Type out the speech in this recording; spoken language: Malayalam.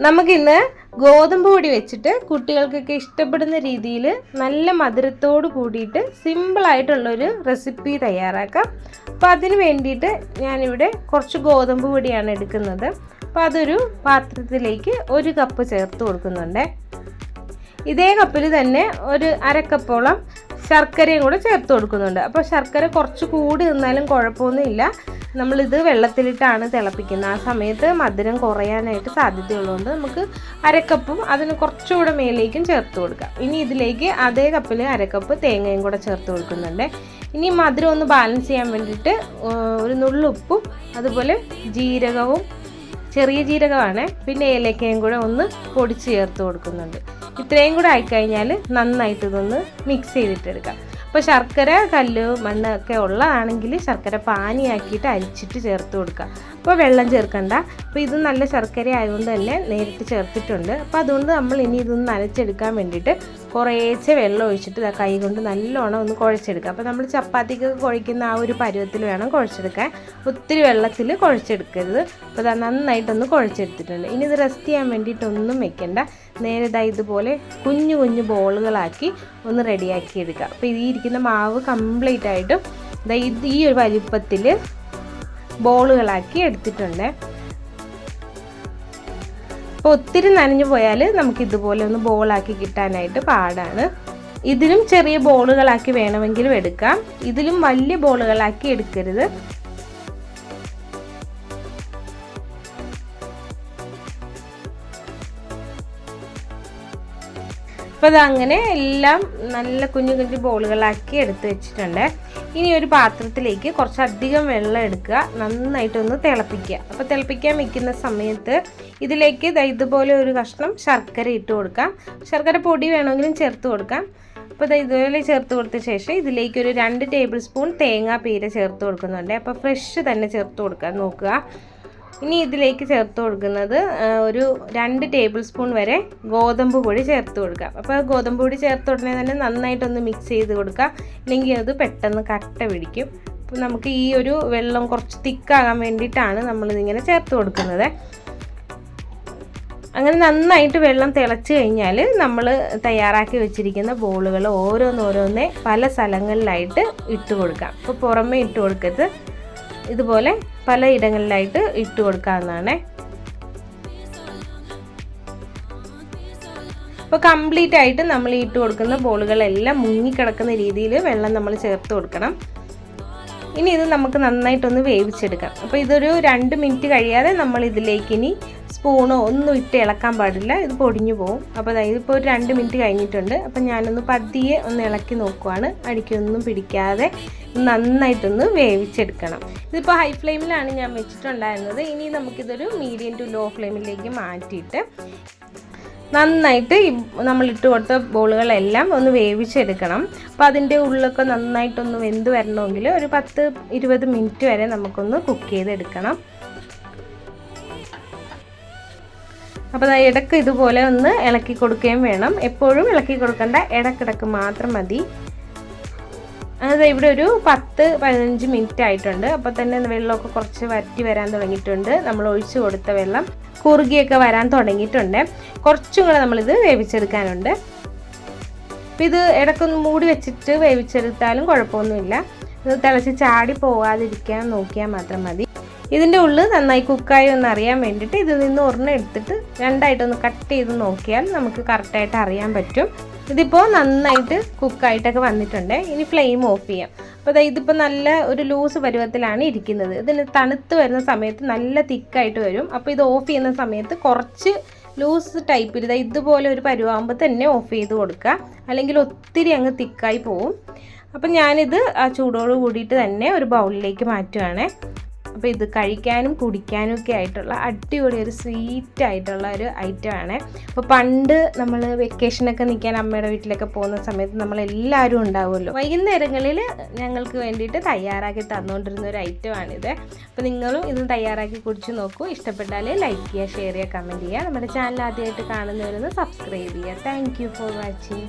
നമുക്കിന്ന് ഗോതമ്പ് പൊടി വെച്ചിട്ട് കുട്ടികൾക്കൊക്കെ ഇഷ്ടപ്പെടുന്ന രീതിയിൽ നല്ല മധുരത്തോട് കൂടിയിട്ട് സിമ്പിളായിട്ടുള്ളൊരു റെസിപ്പി തയ്യാറാക്കാം. അപ്പോൾ അതിന് വേണ്ടിയിട്ട് ഞാനിവിടെ കുറച്ച് ഗോതമ്പ് പൊടിയാണ് എടുക്കുന്നത്. അപ്പോൾ അതൊരു പാത്രത്തിലേക്ക് ഒരു കപ്പ് ചേർത്ത് കൊടുക്കുന്നുണ്ട്. ഇതേ കപ്പിൽ തന്നെ ഒരു അരക്കപ്പോളം ശർക്കരയും കൂടെ ചേർത്ത് കൊടുക്കുന്നുണ്ട്. അപ്പോൾ ശർക്കര കുറച്ച് കൂടി നിന്നാലും കുഴപ്പമൊന്നുമില്ല. നമ്മളിത് വെള്ളത്തിലിട്ടാണ് തിളപ്പിക്കുന്നത്. ആ സമയത്ത് മധുരം കുറയാനായിട്ട് സാധ്യതയുള്ളതുകൊണ്ട് നമുക്ക് അരക്കപ്പും അതിന് കുറച്ചുകൂടെ മേലേക്കും ചേർത്ത് കൊടുക്കാം. ഇനി ഇതിലേക്ക് അതേ കപ്പിൽ അരക്കപ്പ് തേങ്ങയും കൂടെ ചേർത്ത് കൊടുക്കുന്നുണ്ട്. ഇനി മധുരം ഒന്ന് ബാലൻസ് ചെയ്യാൻ വേണ്ടിയിട്ട് ഒരു നുള്ളുപ്പും അതുപോലെ ജീരകവും ചെറിയ ജീരകമാണ് പിന്നെ ഏലക്കയും കൂടെ ഒന്ന് പൊടിച്ച് ചേർത്ത് കൊടുക്കുന്നുണ്ട്. ഇത്രയും കൂടെ ആയിക്കഴിഞ്ഞാൽ നന്നായിട്ട് ഇതൊന്ന് മിക്സ് ചെയ്തിട്ടെടുക്കാം. അപ്പോൾ ശർക്കര കല്ല് മണ്ണ് ഒക്കെ ഉള്ളതാണെങ്കിൽ ശർക്കര പാനിയാക്കിയിട്ട് അരിച്ചിട്ട് ചേർത്ത് കൊടുക്കുക. അപ്പോൾ വെള്ളം ചേർക്കണ്ട. അപ്പോൾ ഇത് നല്ല ശർക്കര ആയതുകൊണ്ട് തന്നെ നേരിട്ട് ചേർത്തിട്ടുണ്ട്. അപ്പോൾ അതുകൊണ്ട് നമ്മൾ ഇനി ഇതൊന്ന് നനച്ചെടുക്കാൻ വേണ്ടിയിട്ട് കുറേശ്ശെ വെള്ളം ഒഴിച്ചിട്ട് കൈ കൊണ്ട് നല്ലോണം ഒന്ന് കുഴച്ചെടുക്കുക. അപ്പോൾ നമ്മൾ ചപ്പാത്തിക്ക് കുഴയ്ക്കുന്ന ആ ഒരു പരുവത്തിൽ വേണം കുഴച്ചെടുക്കാൻ. ഒത്തിരി വെള്ളത്തിൽ കുഴച്ചെടുക്കരുത്. അപ്പോൾ അത് നന്നായിട്ടൊന്ന് കുഴച്ചെടുത്തിട്ടുണ്ട്. ഇനി ഇത് റെസ്റ്റ് ചെയ്യാൻ വേണ്ടിയിട്ടൊന്നും വെക്കണ്ട. നേരെ ഇതാ ഇതുപോലെ കുഞ്ഞു കുഞ്ഞു ബോളുകളാക്കി ഒന്ന് റെഡിയാക്കി എടുക്കുക. അപ്പോൾ ഈ ഇരിക്കുന്ന മാവ് കംപ്ലീറ്റ് ആയിട്ടും ഈ ഒരു വലിപ്പത്തിൽ ബോളുകളാക്കി എടുത്തിട്ടുണ്ട്. അപ്പോൾ ഒത്തിരി നനഞ്ഞു പോയാൽ നമുക്ക് ഇതുപോലെ ഒന്ന് ബോളാക്കി കിട്ടാനായിട്ട് പാടാണ്. ഇതിലും ചെറിയ ബോളുകളാക്കി വേണമെങ്കിലും എടുക്കാം. ഇതിലും വലിയ ബോളുകളാക്കി എടുക്കരുത്. അപ്പോൾ അതങ്ങനെ എല്ലാം നല്ല കുഞ്ഞു കുഞ്ഞു ബോളുകളാക്കി എടുത്ത് വെച്ചിട്ടുണ്ട്. ഇനി ഒരു പാത്രത്തിലേക്ക് കുറച്ചധികം വെള്ളം എടുക്കുക. നന്നായിട്ടൊന്ന് തിളപ്പിക്കുക. അപ്പോൾ തിളപ്പിക്കാൻ വെക്കുന്ന സമയത്ത് ഇതിലേക്ക് ഇതുപോലെ ഒരു കഷ്ണം ശർക്കര ഇട്ട് കൊടുക്കാം. ശർക്കര പൊടി വേണമെങ്കിലും ചേർത്ത് കൊടുക്കാം. അപ്പോൾ ഇത് ഇതുപോലെ ചേർത്ത് കൊടുത്ത ശേഷം ഇതിലേക്ക് ഒരു രണ്ട് ടേബിൾ സ്പൂൺ തേങ്ങാ പീര ചേർത്ത് കൊടുക്കുന്നുണ്ട്. അപ്പോൾ ഫ്രഷ് തന്നെ ചേർത്ത് കൊടുക്കാൻ നോക്കുക. ഇനി ഇതിലേക്ക് ചേർത്ത് കൊടുക്കുന്നത് ഒരു രണ്ട് ടേബിൾ സ്പൂൺ വരെ ഗോതമ്പ് പൊടി ചേർത്ത് കൊടുക്കുക. അപ്പോൾ ഗോതമ്പ് പൊടി ചേർത്ത ഉടനെ തന്നെ നന്നായിട്ടൊന്ന് മിക്സ് ചെയ്ത് കൊടുക്കുക. ഇല്ലെങ്കിൽ അത് പെട്ടെന്ന് കട്ട പിടിക്കും. അപ്പോൾ നമുക്ക് ഈ ഒരു വെള്ളം കുറച്ച് തിക്കാകാൻ വേണ്ടിയിട്ടാണ് നമ്മളിതിങ്ങനെ ചേർത്ത് കൊടുക്കുന്നത്. അങ്ങനെ നന്നായിട്ട് വെള്ളം തിളച്ച് കഴിഞ്ഞാൽ നമ്മൾ തയ്യാറാക്കി വെച്ചിരിക്കുന്ന ബോളുകൾ ഓരോന്നോരോന്നേ പല സ്ഥലങ്ങളിലായിട്ട് ഇട്ട് കൊടുക്കാം അപ്പോൾ പുറമേ ഇട്ട് കൊടുക്കരുത്. ഇതുപോലെ പല ഇടങ്ങളിലായിട്ട് ഇട്ട് കൊടുക്കാവുന്നതാണ്. അപ്പോൾ കംപ്ലീറ്റ് ആയിട്ട് നമ്മൾ ഇട്ട് കൊടുക്കുന്ന ബോളുകളെല്ലാം മുങ്ങിക്കിടക്കുന്ന രീതിയിൽ വെള്ളം നമ്മൾ ചേർത്ത് കൊടുക്കണം. ഇനി ഇത് നമുക്ക് നന്നായിട്ടൊന്ന് വേവിച്ചെടുക്കാം. അപ്പോൾ ഇതൊരു രണ്ട് മിനിറ്റ് കഴിയാതെ നമ്മൾ ഇതിലേക്ക് ഇനി സ്പൂണോ ഒന്നും ഇട്ട് ഇളക്കാൻ പാടില്ല. ഇത് പൊടിഞ്ഞു പോകും അപ്പോൾ അതായത് ഇപ്പോൾ ഒരു രണ്ട് മിനിറ്റ് കഴിഞ്ഞിട്ടുണ്ട്. അപ്പോൾ ഞാനൊന്ന് പതിയെ ഒന്ന് ഇളക്കി നോക്കുവാണ്. അടിക്കൊന്നും പിടിക്കാതെ നന്നായിട്ടൊന്ന് വേവിച്ചെടുക്കണം. ഇതിപ്പോൾ ഹൈ ഫ്ലെയിമിലാണ് ഞാൻ വെച്ചിട്ടുണ്ടായിരുന്നത്. ഇനി നമുക്കിതൊരു മീഡിയം ടു ലോ ഫ്ലെയിമിലേക്ക് മാറ്റിയിട്ട് നന്നായിട്ട് നമ്മൾ ഇട്ട് കൊടുത്ത ബോളുകളെല്ലാം ഒന്ന് വേവിച്ചെടുക്കണം. അപ്പോൾ അതിന്റെ ഉള്ളിലൊക്കെ നന്നായിട്ടൊന്ന് വെന്ത് വരണമെങ്കിൽ ഒരു പത്ത് ഇരുപത് മിനിറ്റ് വരെ നമുക്കൊന്ന് കുക്ക് ചെയ്തെടുക്കണം. അപ്പോൾ ഇടയ്ക്ക് ഇതുപോലെ ഒന്ന് ഇളക്കി കൊടുക്കുകയും വേണം. എപ്പോഴും ഇളക്കി കൊടുക്കേണ്ട ഇടക്കിടക്ക് മാത്രം മതി. അത് ഇവിടെ ഒരു പത്ത് പതിനഞ്ച് മിനിറ്റ് ആയിട്ടുണ്ട്. അപ്പോൾ തന്നെ വെള്ളമൊക്കെ കുറച്ച് വറ്റി വരാൻ തുടങ്ങിയിട്ടുണ്ട്. നമ്മൾ ഒഴിച്ചു കൊടുത്ത വെള്ളം. കുറുകിയൊക്കെ വരാൻ തുടങ്ങിയിട്ടുണ്ട്. കുറച്ചും കൂടെ നമ്മളിത് വേവിച്ചെടുക്കാനുണ്ട്. അപ്പം ഇത് ഇടയ്ക്കൊന്ന് മൂടി വെച്ചിട്ട് വേവിച്ചെടുത്താലും കുഴപ്പമൊന്നുമില്ല. ഇത് തിളച്ച് ചാടി പോവാതിരിക്കാൻ നോക്കിയാൽ മാത്രം മതി. ഇതിന്റെ ഉള്ളിൽ നന്നായി കുക്കായി ഒന്ന് അറിയാൻ വേണ്ടിയിട്ട് ഇതിൽ നിന്ന് ഒരെണ്ണം എടുത്തിട്ട് രണ്ടായിട്ടൊന്ന് കട്ട് ചെയ്ത് നോക്കിയാൽ നമുക്ക് കറക്റ്റായിട്ട് അറിയാൻ പറ്റും. ഇതിപ്പോൾ നന്നായിട്ട് കുക്കായിട്ടൊക്കെ വന്നിട്ടുണ്ട്. ഇനി ഫ്ലെയിം ഓഫ് ചെയ്യാം. അപ്പോൾ ഇതിപ്പോൾ നല്ല ഒരു ലൂസ് പരുവത്തിലാണ് ഇരിക്കുന്നത്. ഇതിന് തണുത്ത് വരുന്ന സമയത്ത് നല്ല തിക്കായിട്ട് വരും. അപ്പോൾ ഇത് ഓഫ് ചെയ്യുന്ന സമയത്ത് കുറച്ച് ലൂസ് ടൈപ്പിൽ ഇതാ ഇതുപോലെ ഒരു പരുവാകുമ്പോൾ തന്നെ ഓഫ് ചെയ്ത് കൊടുക്കുക. അല്ലെങ്കിൽ ഒത്തിരി അങ്ങ് തിക്കായി പോവും. അപ്പം ഞാനിത് ആ ചൂടോട് കൂടിയിട്ട് തന്നെ ഒരു ബൗളിലേക്ക് മാറ്റുവാണേ. അപ്പോൾ ഇത് കഴിക്കാനും കുടിക്കാനും ഒക്കെ ആയിട്ടുള്ള അടിപൊളി ഒരു സ്വീറ്റ് ആയിട്ടുള്ള ഒരു ഐറ്റമാണ് അപ്പോൾ പണ്ട് നമ്മൾ വെക്കേഷനൊക്കെ നിൽക്കാൻ അമ്മയുടെ വീട്ടിലൊക്കെ പോകുന്ന സമയത്ത് നമ്മളെല്ലാവരും ഉണ്ടാവുമല്ലോ. വൈകുന്നേരങ്ങളിൽ ഞങ്ങൾക്ക് വേണ്ടിയിട്ട് തയ്യാറാക്കി തന്നുകൊണ്ടിരുന്ന ഒരു ഐറ്റമാണിത് അപ്പോൾ നിങ്ങളും ഇത് തയ്യാറാക്കി കുടിച്ച് നോക്കൂ. ഇഷ്ടപ്പെട്ടാൽ ലൈക്ക് ചെയ്യുക ഷെയർ ചെയ്യുക കമന്റ് ചെയ്യുക. നമ്മുടെ ചാനൽ ആദ്യമായിട്ട് കാണുന്നവരൊന്ന് സബ്സ്ക്രൈബ് ചെയ്യുക. Thank for watching